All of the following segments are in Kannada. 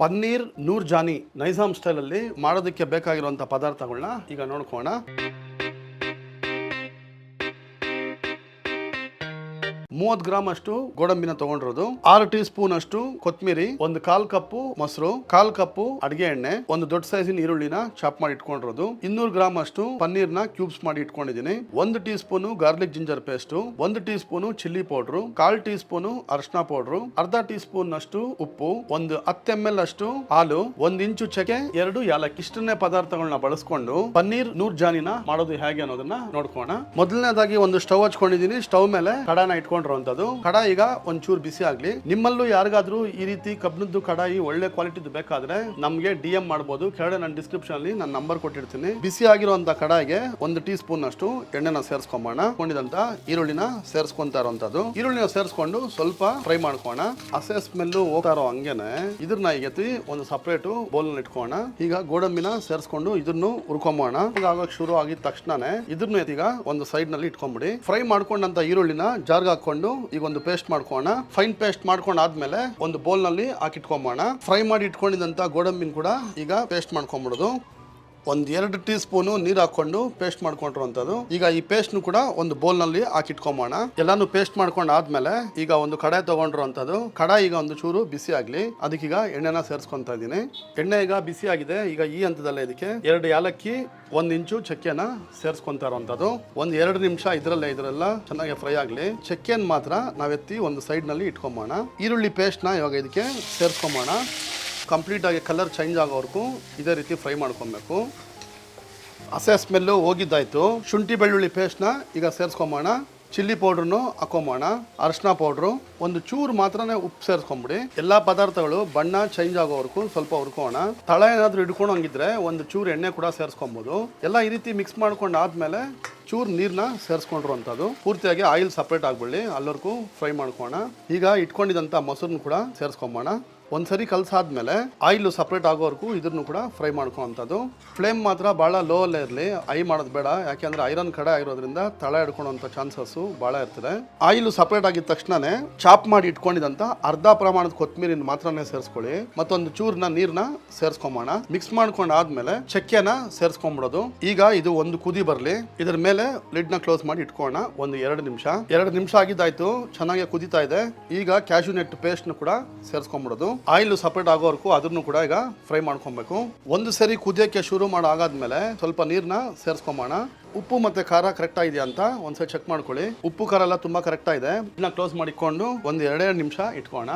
ಪನ್ನೀರ್ ನೂರ್ ಜಾನಿ ನೈಜಾಮ್ ಸ್ಟೈಲಲ್ಲಿ ಮಾಡೋದಕ್ಕೆ ಬೇಕಾಗಿರುವಂಥ ಪದಾರ್ಥಗಳನ್ನ ಈಗ ನೋಡ್ಕೋಣ ಮೂವತ್ ಗ್ರಾಮ್ ಅಷ್ಟು ಗೋಡಂಬಿನ ತಗೊಂಡಿರೋದು, ಆರು ಟೀ ಸ್ಪೂನ್ ಅಷ್ಟು ಕೊತ್ತಂಬರಿ ಒಂದು ಕಾಲ್ ಕಪ್ಪು ಮೊಸರು, ಕಾಲ್ ಕಪ್ಪು ಅಡಿಗೆ ಎಣ್ಣೆ, ಒಂದು ದೊಡ್ಡ ಸೈಜಿನ ಈರುಳ್ಳಿನ ಚಾಪ್ ಮಾಡಿ ಇಟ್ಕೊಂಡಿರೋದು. ಇನ್ನೂರು ಗ್ರಾಮ್ ಅಷ್ಟು ಪನ್ನೀರ್ನ ಕ್ಯೂಬ್ಸ್ ಮಾಡಿ ಇಟ್ಕೊಂಡಿದ್ದೀನಿ. ಒಂದು teaspoon garlic ginger paste ಒಂದು ಟೀ ಸ್ಪೂನ್ ಚಿಲ್ಲಿ ಪೌಡರ್ ಕಾಲ್ ಟೀ ಸ್ಪೂನ್ ಅರಿಶಿನ ಪೌಡರ್ ಅರ್ಧ ಟೀ ಸ್ಪೂನ್ ಅಷ್ಟು ಉಪ್ಪು, ಒಂದು ಹತ್ತು ಎಂ ಎಲ್ ಅಷ್ಟು ಹಾಲು, ಒಂದ್ ಇಂಚು ಚಕ್ಕೆ, ಎರಡು ಯಾಲಕ್ಕಿ. ಇಷ್ಟನ್ನೇ ಪದಾರ್ಥಗಳನ್ನ ಬಳಸ್ಕೊಂಡು ಪನ್ನೀರ್ ನೂರ್ ಜಾನಿನ ಮಾಡೋದು ಹೇಗೆ ಅನ್ನೋದನ್ನ ನೋಡ್ಕೋಣ ಮೊದಲನೇದಾಗಿ ಒಂದು ಸ್ಟವ್ ಹಚ್ಕೊಂಡಿದೀನಿ ಸ್ಟವ್ ಮೇಲೆ ಕಡಾನ ಇಟ್ಕೊಂಡಿರುವಂತದ್ದು ಕಡ ಈಗ ಒಂಚೂರು ಬಿಸಿ ಆಗ್ಲಿ. ನಿಮ್ಮಲ್ಲೂ ಯಾರಿಗಾದ್ರೂ ಈ ರೀತಿ ಕಬ್ಬಿಣದ್ದು ಕಡಾಯಿ ಒಳ್ಳೆ ಕ್ವಾಲಿಟಿದು ಬೇಕಾದ್ರೆ ನಮ್ಗೆ ಡಿ ಎಂ ಮಾಡಬಹುದು ಕೆಳಗಡೆ ನನ್ನ ಡಿಸ್ಕ್ರಿಪ್ಷನ್ ಅಲ್ಲಿ ನಾನು ನಂಬರ್ ಕೊಟ್ಟಿರ್ತೀನಿ. ಬಿಸಿ ಆಗಿರುವಂತ ಕಡಾಯಿಗೆ ಒಂದು ಟೀ ಸ್ಪೂನ್ ಅಷ್ಟು ಎಣ್ಣೆನ ಸೇರಿಸ್ಕೊಂಬೋಣ ಕೊಂಡಿದಂತ ಈರುಳ್ಳಿನ ಸೇರಿಸ್ಕೊಂತಾ ಇರುವಂತದ್ದು ಈರುಳ್ಳಿನ ಸೇರಿಸ್ಕೊಂಡು ಸ್ವಲ್ಪ ಫ್ರೈ ಮಾಡ್ಕೋಣ ಹಸೆ ಸ್ಮೆಲ್ಲು ಹೋಗ್ತಾ ಇರೋ ಹಂಗೇನೆ ಇದ್ರನ್ನ ಈಗ ಒಂದು ಸಪ್ರೇಟ್ ಬೌಲ್ ಇಟ್ಕೋಣ ಈಗ ಗೋಡಂಬಿನ ಸೇರಿಸ್ಕೊಂಡು ಇದನ್ನು ಹುರ್ಕೊಂಬೋಣ ಈಗ ಆಗೋಕ್ ಶುರು ಆಗಿದ ತಕ್ಷಣನೇ ಇದ್ರನ್ನ ಈಗ ಒಂದು ಸೈಡ್ನಲ್ಲಿ ಇಟ್ಕೊಂಬಿಡಿ. ಫ್ರೈ ಮಾಡ್ಕೊಂಡಂತ ಈರುಳ್ಳಿನ ಜಾರ್ಗ್ ಹಾಕೊಂಡು ಈಗ ಒಂದು ಪೇಸ್ಟ್ ಮಾಡ್ಕೋಣ ಫೈನ್ ಪೇಸ್ಟ್ ಮಾಡ್ಕೊಂಡ್ ಆದ್ಮೇಲೆ ಒಂದು ಬೌಲ್ನಲ್ಲಿ ಹಾಕಿಟ್ಕೊಂಬೋಣ ಫ್ರೈ ಮಾಡಿ ಇಟ್ಕೊಂಡಿದಂತ ಗೋಡಂಬಿನ ಕೂಡ ಈಗ ಪೇಸ್ಟ್ ಮಾಡ್ಕೊಂಬಿಡೋದು. ಒಂದ್ ಎರಡು ಟೀ ಸ್ಪೂನು ನೀರು ಹಾಕೊಂಡು ಪೇಸ್ಟ್ ಮಾಡ್ಕೊಂಡಿರುವಂಥದ್ದು ಈಗ ಈ ಪೇಸ್ಟ್ನು ಕೂಡ ಒಂದು ಬೌಲ್ನಲ್ಲಿ ಹಾಕಿಟ್ಕೊಂಬೋಣ. ಎಲ್ಲಾನು ಪೇಸ್ಟ್ ಮಾಡ್ಕೊಂಡು ಆದ್ಮೇಲೆ ಈಗ ಒಂದು ಕಡಾಯಿ ತಗೊಂಡಿರುವಂಥದ್ದು ಕಡಾಯಿ ಈಗ ಒಂದು ಚೂರು ಬಿಸಿ ಆಗಲಿ. ಅದಕ್ಕೀಗ ಎಣ್ಣೆನ ಸೇರಿಸ್ಕೊಂತ ಇದ್ದೀನಿ. ಎಣ್ಣೆ ಈಗ ಬಿಸಿ ಆಗಿದೆ. ಈಗ ಈ ಹಂತದಲ್ಲೇ ಇದಕ್ಕೆ ಎರಡು ಏಲಕ್ಕಿ ಒಂದು ಇಂಚು ಚಕ್ಕೆನ ಸೇರಿಸ್ಕೊಂತ ಇರುವಂಥದ್ದು ಒಂದು ಎರಡು ನಿಮಿಷ ಇದರಲ್ಲೇ ಇದರೆಲ್ಲ ಚೆನ್ನಾಗಿ ಫ್ರೈ ಆಗಲಿ. ಚಕ್ಕೆನ ಮಾತ್ರ ನಾವೆತ್ತಿ ಒಂದು ಸೈಡ್ನಲ್ಲಿ ಇಟ್ಕೊಂಬೋಣ. ಈರುಳ್ಳಿ ನ ಇವಾಗ ಇದಕ್ಕೆ ಸೇರಿಸ್ಕೊಂಬೋಣ. ಕಂಪ್ಲೀಟಾಗಿ ಕಲರ್ ಚೇಂಜ್ ಆಗೋವರೆಗೂ ಇದೇ ರೀತಿ ಫ್ರೈ ಮಾಡ್ಕೊಬೇಕು. ಹಸೆ ಸ್ಮೆಲ್ಲು ಹೋಗಿದ್ದಾಯಿತು. ಶುಂಠಿ ಬೆಳ್ಳುಳ್ಳಿ ಪೇಸ್ಟ್ನ ಈಗ ಸೇರಿಸ್ಕೊಂಬೋಣ ಚಿಲ್ಲಿ ಪೌಡ್ರನ್ನು ಹಾಕೊಂಬೋಣ ಅರಶಿನ ಪೌಡ್ರು ಒಂದು ಚೂರು ಮಾತ್ರನೇ ಉಪ್ಪು ಸೇರಿಸ್ಕೊಂಬಿಡಿ. ಎಲ್ಲ ಪದಾರ್ಥಗಳು ಬಣ್ಣ ಚೇಂಜ್ ಆಗೋವರೆಗೂ ಸ್ವಲ್ಪ ಹುರ್ಕೋಣ. ತಳ ಏನಾದರೂ ಹಿಡ್ಕೊಂಡು ಹಂಗಿದ್ರೆ ಒಂದು ಚೂರು ಎಣ್ಣೆ ಕೂಡ ಸೇರಿಸ್ಕೊಬೋದು. ಎಲ್ಲ ಈ ರೀತಿ ಮಿಕ್ಸ್ ಮಾಡ್ಕೊಂಡು ಆದಮೇಲೆ ಚೂರು ನೀರನ್ನ ಸೇರಿಸ್ಕೊಂಡಿರುವಂಥದ್ದು. ಪೂರ್ತಿಯಾಗಿ ಆಯಿಲ್ ಸಪ್ರೇಟ್ ಆಗಿಬಿಡಲಿ. ಅಲ್ಲವರೆಗೂ ಫ್ರೈ ಮಾಡ್ಕೋಣ ಈಗ ಇಟ್ಕೊಂಡಿದ್ದಂಥ ಮೊಸರನ್ನ ಕೂಡ ಸೇರಿಸ್ಕೊಂಬೋಣ ಒಂದ್ಸರಿ ಕಲಸಾದ್ಮೇಲೆ ಆಯಿಲ್ ಸಪ್ರೇಟ್ ಆಗೋವರೆಗೂ ಇದನ್ನು ಕೂಡ ಫ್ರೈ ಮಾಡ್ಕೊಳ್ಳೋಂಥದ್ದು ಫ್ಲೇಮ್ ಮಾತ್ರ ಭಾಳ ಲೋ ಅಲ್ಲೇ ಇರಲಿ. ಐ ಮಾಡೋದು ಬೇಡ. ಯಾಕೆಂದ್ರೆ ಐರನ್ ಕಡೆ ಆಗಿರೋದ್ರಿಂದ ತಳ ಹಿಡ್ಕೊಳೋಂಥ ಚಾನ್ಸಸ್ಸು ಭಾಳ ಇರ್ತದೆ. ಆಯಿಲ್ ಸಪ್ರೇಟ್ ಆಗಿದ ತಕ್ಷಣನೇ ಚಾಪ್ ಮಾಡಿ ಇಟ್ಕೊಂಡಿದಂತ ಅರ್ಧ ಪ್ರಮಾಣದ ಕೊತ್ತಂಬರಿನ ಮಾತ್ರನೇ ಸೇರಿಸ್ಕೊಳ್ಳಿ. ಮತ್ತೊಂದು ಚೂರ್ನ ನೀರನ್ನ ಸೇರಿಸ್ಕೊಂಬೋಣ. ಮಿಕ್ಸ್ ಮಾಡ್ಕೊಂಡು ಆದ್ಮೇಲೆ ಚಕ್ಕೆನ ಸೇರಿಸ್ಕೊಂಡ್ಬಿಡೋದು ಈಗ ಇದು ಒಂದು ಕುದಿ ಬರಲಿ. ಇದರ ಮೇಲೆ ಲಿಡ್ನ ಕ್ಲೋಸ್ ಮಾಡಿ ಇಟ್ಕೋಣ ಒಂದು ಎರಡು ನಿಮಿಷ. ಎರಡು ನಿಮಿಷ ಆಗಿದ್ದಾಯ್ತು. ಚೆನ್ನಾಗಿ ಕುದಿತಾ ಇದೆ. ಈಗ ಕ್ಯಾಶು ನೆಟ್ ಪೇಸ್ಟ್ನ ಕೂಡ ಸೇರಿಸ್ಕೊಂಡ್ಬಿಡೋದು ಆಯಿಲ್ ಸಪ್ರೇಟ್ ಆಗೋವರೆಗೂ ಅದನ್ನು ಕೂಡ ಈಗ ಫ್ರೈ ಮಾಡ್ಕೊಬೇಕು. ಒಂದು ಸರಿ ಕುದಿಯೋಕ್ಕೆ ಶುರು ಮಾಡಿ ಆಗಾದ್ಮೇಲೆ ಸ್ವಲ್ಪ ನೀರನ್ನ ಸೇರಿಸ್ಕೊಂಬೋಣ ಉಪ್ಪು ಮತ್ತೆ ಖಾರ ಕರೆಕ್ಟ್ ಇದೆಯಾ ಅಂತ ಒಂದ್ಸರಿ ಚೆಕ್ ಮಾಡ್ಕೊಳ್ಳಿ. ಉಪ್ಪು, ಖಾರ ಎಲ್ಲ ತುಂಬಾ ಕರೆಕ್ಟ್ ಇದೆ ಇದನ್ನ ಕ್ಲೋಸ್ ಮಾಡಿಕೊಂಡು ಒಂದು ಎರಡೆರಡು ನಿಮಿಷ ಇಟ್ಕೋಣ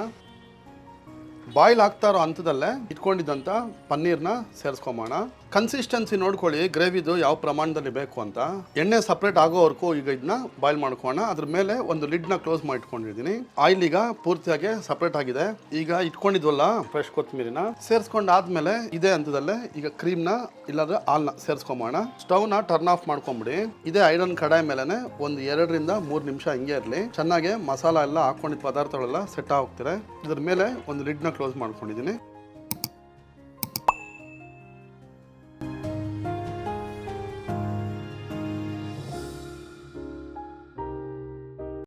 ಬಾಯ್ಲ್ ಆಗ್ತಾ ಇರೋ ಹಂತದಲ್ಲೇ ಇಟ್ಕೊಂಡಿದ್ದಂಥ ಪನ್ನೀರ್ನ ಸೇರಿಸ್ಕೊಂಬೋಣ ಕನ್ಸಿಸ್ಟೆನ್ಸಿ ನೋಡ್ಕೊಳ್ಳಿ ಗ್ರೇವಿದು ಯಾವ ಪ್ರಮಾಣದಲ್ಲಿ ಬೇಕು ಅಂತ. ಎಣ್ಣೆ ಸಪ್ರೇಟ್ ಆಗೋವರೆಗೂ ಈಗ ಇದನ್ನ ಬಾಯ್ಲ್ ಮಾಡ್ಕೋಣ ಅದ್ರ ಮೇಲೆ ಒಂದು ಲಿಡ್ನ ಕ್ಲೋಸ್ ಮಾಡಿ ಇಟ್ಕೊಂಡಿದ್ದೀನಿ ಆಯಿಲ್ ಈಗ ಪೂರ್ತಿಯಾಗಿ ಸಪ್ರೇಟ್ ಆಗಿದೆ. ಈಗ ಇಟ್ಕೊಂಡಿದ್ವಲ್ಲ ಫ್ರೆಶ್ ಕೊತ್ತಂಬರಿನ ಸೇರಿಸ್ಕೊಂಡು ಆದ್ಮೇಲೆ ಇದೇ ಹಂತದಲ್ಲೇ ಈಗ ಕ್ರೀಮ್ನ ಇಲ್ಲಾಂದ್ರೆ ಹಾಲ್ನ ಸೇರಿಸ್ಕೊಂಬೋಣ ಸ್ಟವ್ನ ಟರ್ನ್ ಆಫ್ ಮಾಡ್ಕೊಂಬಿಡಿ. ಇದೇ ಐರನ್ ಕಡಾಯಿ ಮೇಲೆನೆ ಒಂದು ಎರಡರಿಂದ ಮೂರು ನಿಮಿಷ ಹಿಂಗೆ ಇರಲಿ. ಚೆನ್ನಾಗಿ ಮಸಾಲ ಎಲ್ಲ ಹಾಕೊಂಡಿದ್ದ ಪದಾರ್ಥಗಳೆಲ್ಲ ಸೆಟ್ ಆಗ್ತಿದೆ ಇದ್ರ ಮೇಲೆ ಒಂದು ಲಿಡ್ನ ಕ್ಲೋಸ್ ಮಾಡ್ಕೊಂಡಿದ್ದೀನಿ.